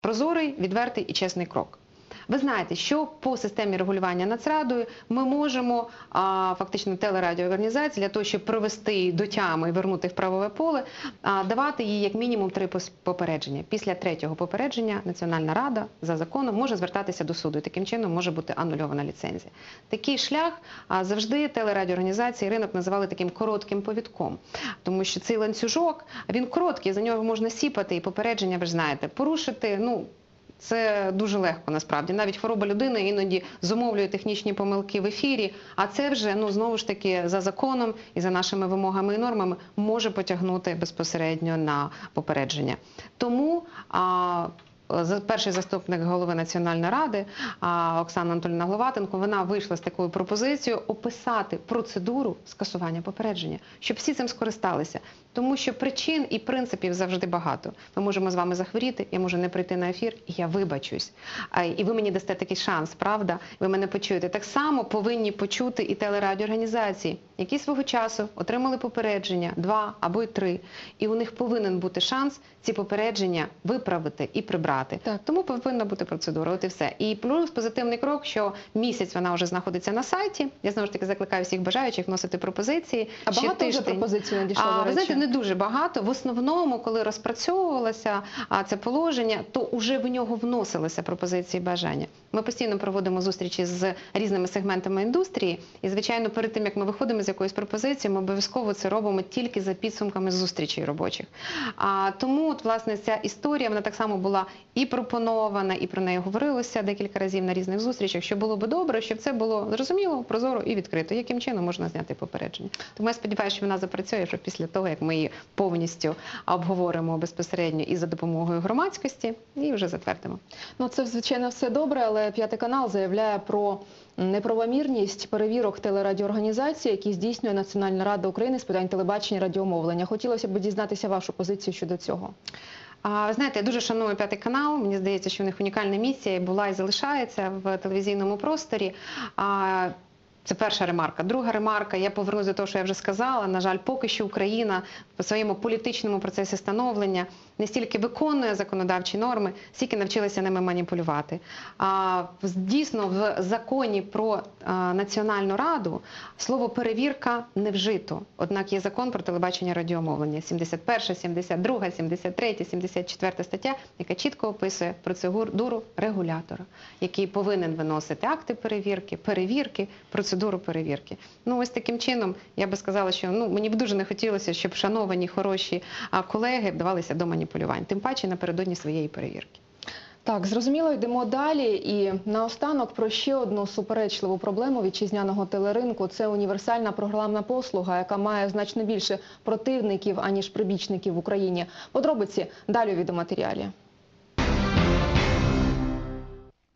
прозорий, відвертий і чесний крок. Ви знаєте, що по системі регулювання Нацрадою ми можемо а, фактично телерадіоорганізації для того, щоб привести її до тями і вернути в правове поле, а, давати їй як мінімум три попередження. Після третього попередження Національна рада за законом може звертатися до суду. І таким чином може бути анульована ліцензія. Такий шлях а, завжди телерадіоорганізації ринок називали таким коротким повідком, тому що цей ланцюжок він короткий, за нього можна сіпати і попередження, ви ж знаєте, порушити. Ну це дуже легко насправді. Навіть хвороба людини іноді зумовлює технічні помилки в ефірі. А це вже ну знову ж таки за законом і за нашими вимогами і нормами може потягнути безпосередньо на попередження. Тому а, перший заступник голови Національної ради Оксана Анатоліна Гловатенко вона вийшла з такою пропозицією описати процедуру скасування попередження, щоб всі цим скористалися. Тому що причин і принципів завжди багато. Ми можемо з вами захворіти, я можу не прийти на ефір, і я вибачусь. І ви мені дасте такий шанс, правда? Ви мене почуєте. Так само повинні почути і телерадіоорганізації, які свого часу отримали попередження, два або й три. І у них повинен бути шанс ці попередження виправити і прибрати. Так. Тому повинна бути процедура. От і все. І плюс позитивний крок, що місяць вона вже знаходиться на сайті. Я знову ж таки закликаю всіх бажаючих вносити пропозиції. А Ще багато вже пропозицій надійшло, А, до ви знаєте, не дуже багато. В основному, коли розпрацьовувалося а, це положення, то вже в нього вносилися пропозиції бажання. Ми постійно проводимо зустрічі з різними сегментами індустрії, і звичайно, перед тим як ми виходимо з якоюсь пропозицією, ми обов'язково це робимо тільки за підсумками зустрічей робочих. А тому, от, власне, ця історія вона так само була і пропонована, і про неї говорилося декілька разів на різних зустрічах. Що було би добре, щоб це було зрозуміло, прозоро і відкрито. Яким чином можна зняти попередження? Тому я сподіваюся, що вона запрацює вже після того, як ми її повністю обговоримо безпосередньо і за допомогою громадськості, і вже затвердимо. Ну це звичайно все добре, але п'ятий канал заявляє про неправомірність перевірок телерадіоорганізації, які здійснює Національна рада України з питань телебачення і радіомовлення. Хотілося б дізнатися вашу позицію щодо цього. Ви знаєте, я дуже шаную п'ятий канал. Мені здається, що в них унікальна місія була і залишається в телевізійному просторі. Це перша ремарка. Друга ремарка, я повернусь до того, що я вже сказала. На жаль, поки що Україна по своєму політичному процесі становлення не стільки виконує законодавчі норми, скільки навчилася ними маніпулювати. А дійсно в законі про національну раду слово перевірка не вжито. Однак є закон про телебачення радіомовлення 71, 72, 73, 74 стаття, яка чітко описує процедуру регулятора, який повинен виносити акти перевірки, перевірки, процедуру перевірки. Ну ось таким чином я би сказала, що ну мені б дуже не хотілося, щоб шановані хороші колеги вдавалися до маніпулювань, тим паче напередодні своєї перевірки. Так, зрозуміло, йдемо далі. І наостанок про ще одну суперечливу проблему вітчизняного телеринку це універсальна програмна послуга, яка має значно більше противників аніж прибічників в Україні. Подробиці далі у відеоматеріалі.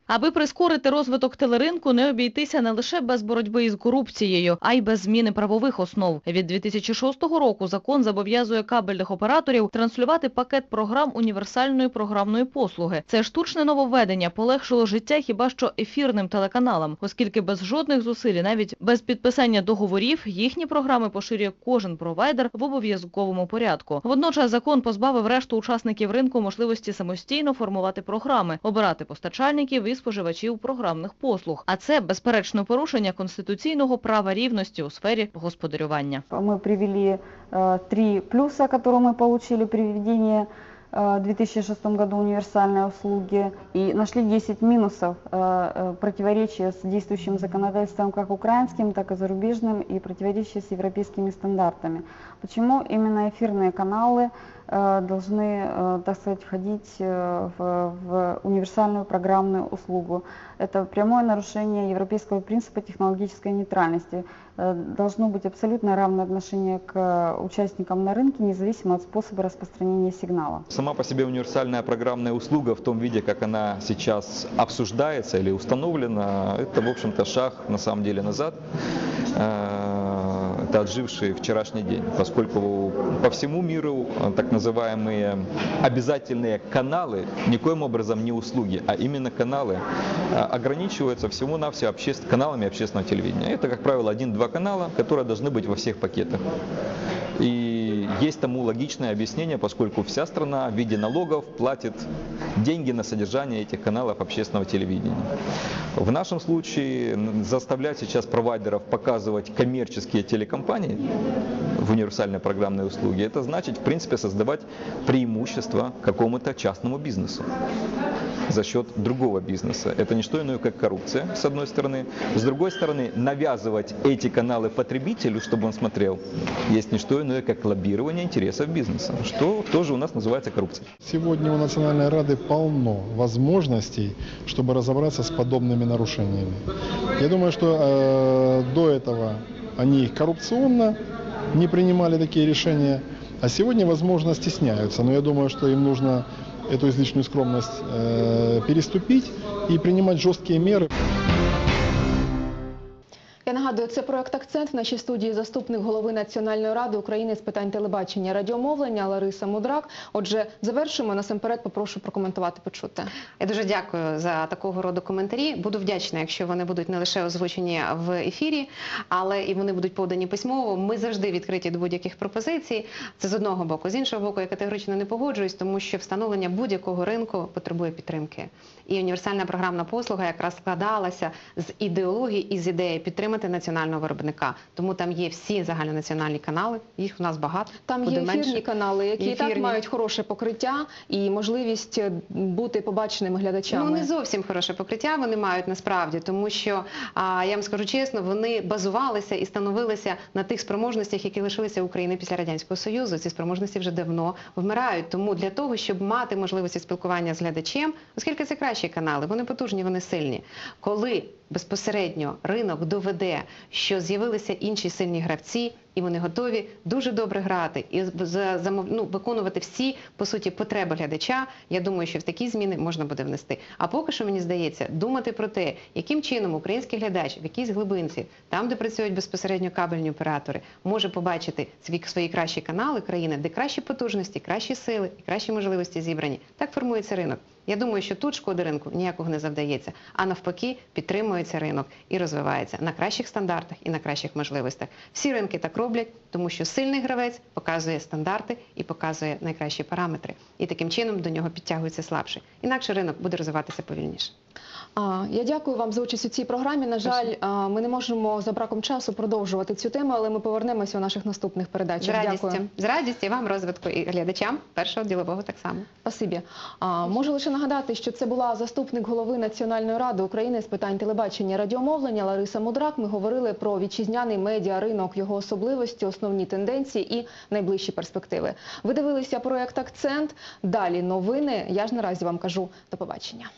Аби прискорити розвиток телеринку, не обійтися не лише без боротьби із корупцією, а й без зміни правових основ. Від 2006 року закон зобов'язує кабельних операторів транслювати пакет програм універсальної програмної послуги. Це штучне нововведення полегшило життя хіба що ефірним телеканалам, оскільки без жодних зусиль, навіть без підписання договорів, їхні програми поширює кожен провайдер в обов'язковому порядку. Водночас закон позбавив решту учасників ринку можливості самостійно формувати програми, обирати постачальників і споживачів програмних послуг. А це безперечно порушення конституційного права рівності у сфері господарювання. Мы привели э, три плюса, которые мы получили при введении э, в 2006 году универсальной услуги и нашли 10 минусов э, э, противоречия с действующим законодательством как украинским, так и зарубежным и противоречия с европейскими стандартами. Почему именно эфирные каналы э, должны, э, так сказать, входить э, в, в универсальную программную услугу? Это прямое нарушение европейского принципа технологической нейтральности. Э, Должно быть абсолютно равное отношение к э, участникам на рынке, независимо от способа распространения сигнала. Сама по себе универсальная программная услуга в том виде, как она сейчас обсуждается или установлена, это, в общем-то, шаг на самом деле назад. Это отживший вчерашний день, поскольку по всему миру э, так называемые обязательные каналы никоим образом не услуги, а именно каналы э, ограничиваются всего-навсего обществ- каналами общественного телевидения. Это, как правило, один-два канала, которые должны быть во всех пакетах. И есть тому логичное объяснение, поскольку вся страна в виде налогов платит деньги на содержание этих каналов общественного телевидения. В нашем случае заставлять сейчас провайдеров показывать коммерческие телекомпании в универсальной программной услуге, это значит, в принципе, создавать преимущество какому-то частному бизнесу за счет другого бизнеса. Это не что иное, как коррупция, с одной стороны. С другой стороны, навязывать эти каналы потребителю, чтобы он смотрел, есть не что иное, как лоббирование интересов бизнеса, что тоже у нас называется коррупцией. Сегодня у Национальной Рады полно возможностей, чтобы разобраться с подобными нарушениями. Я думаю, что э, до этого они коррупционно не принимали такие решения, а сегодня, возможно, стесняются. Но я думаю, что им нужно эту излишнюю скромность э, переступить и принимать жесткие меры. Нагадую, це проект «Акцент» в нашій студії заступник голови Національної ради України з питань телебачення радіомовлення Лариса Мудрак. Отже, завершуємо. Насамперед попрошу прокоментувати почуте. Я дуже дякую за такого роду коментарі. Буду вдячна, якщо вони будуть не лише озвучені в ефірі, але і вони будуть подані письмово. Ми завжди відкриті до будь-яких пропозицій. Це з одного боку. З іншого боку, я категорично не погоджуюсь, тому що встановлення будь-якого ринку потребує підтримки. І універсальна програмна послуга якраз складалася з ідеології і з ідеї підтримати національного виробника. Тому там є всі загальнонаціональні канали. Їх у нас багато. Там є ефірні менше. канали, які і так мають хороше покриття і можливість е, бути побаченими глядачами. Ну не зовсім хороше покриття вони мають насправді, тому що а, я вам скажу чесно, вони базувалися і становилися на тих спроможностях, які лишилися України після радянського союзу. Ці спроможності вже давно вмирають. Тому для того, щоб мати можливості спілкування з глядачем, оскільки це кращі канали, вони потужні, вони сильні. Коли безпосередньо ринок доведе, що з'явилися інші сильні гравці, і вони готові дуже добре грати і ну, виконувати всі по суті потреби глядача. Я думаю, що в такі зміни можна буде внести. А поки що мені здається, думати про те, яким чином український глядач в якійсь глибинці, там де працюють безпосередньо кабельні оператори, може побачити свої, кращі канали країни, де кращі потужності, кращі сили і кращі можливості зібрані. Так формується ринок. Я думаю, що тут шкоди ринку ніякого не завдається, а навпаки, підтримується ринок і розвивається на кращих стандартах і на кращих можливостях. Всі ринки так роблять, тому що сильний гравець показує стандарти і показує найкращі параметри. І таким чином до нього підтягується слабший. Інакше ринок буде розвиватися повільніше. Я дякую вам за участь у цій програмі. На жаль, ми не можемо за браком часу продовжувати цю тему, але ми повернемося у наших наступних З передачах. радістю, Дякую. з радістю і вам розвитку і глядачам першого ділового так само. Спасибі. Можу лише нагадати, що це була заступник голови Національної ради України з питань телебачення і радіомовлення Лариса Мудрак. Ми говорили про вітчизняний медіаринок, його особливості, основні тенденції і найближчі перспективи. Ви дивилися проект Акцент. Далі новини. Я ж наразі вам кажу до побачення.